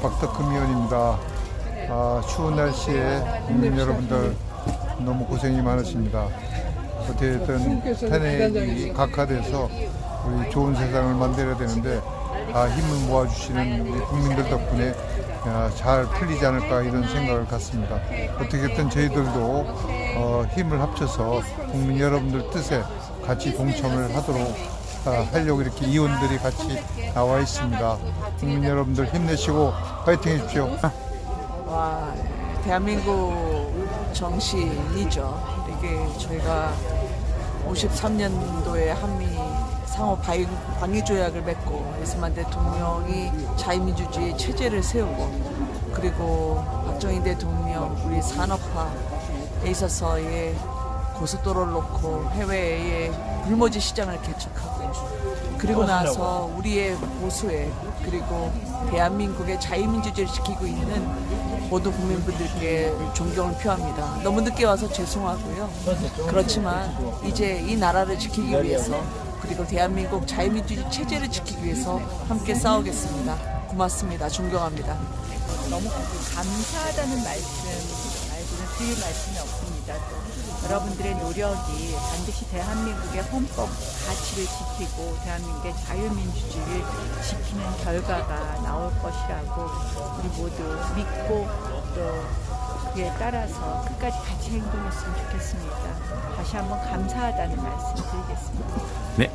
박덕금 의원입니다. 아, 추운 날씨에 국민 여러분들 너무 고생이 많으십니다. 어떻게든 탄핵이 각하돼서 우리 좋은 세상을 만들어야 되는데 아, 힘을 모아주시는 우리 국민들 덕분에 아, 잘 풀리지 않을까 이런 생각을 갖습니다. 어떻게든 저희들도 어, 힘을 합쳐서 국민 여러분들 뜻에 같이 동참을 하도록 아, 하려고 이렇게 의원들이 같이 나와 있습니다. 국민 여러분들 힘내시고 파이팅 해주십시오. 와, 대한민국 정신이죠. 이게 저희가 53년도에 한미 상호 방위, 조약을 맺고 이스만 대통령이 자유민주주의 체제를 세우고 그리고 박정희 대통령 우리 산업화에 있어서의 고속도로를 놓고 해외에 불모지 시장을 개척하고 그리고 나서 우리의 보수에 그리고 대한민국의 자유민주주의를 지키고 있는 모든 국민분들께 존경을 표합니다. 너무 늦게 와서 죄송하고요. 그렇지만 이제 이 나라를 지키기 위해서 그리고 대한민국 자유민주주의 체제를 지키기 위해서 함께 싸우겠습니다. 고맙습니다. 존경합니다. 너무 감사하다는 말씀 드릴 말씀이 없습니다. 또 여러분들의 노력이 반드시 대한민국의 헌법 가치를 지키고 대한민국의 자유민주주의를 지키는 결과가 나올 것이라고 우리 모두 믿고 또 그에 따라서 끝까지 같이 행동했으면 좋겠습니다. 다시 한번 감사하다는 말씀 드리겠습니다. 네,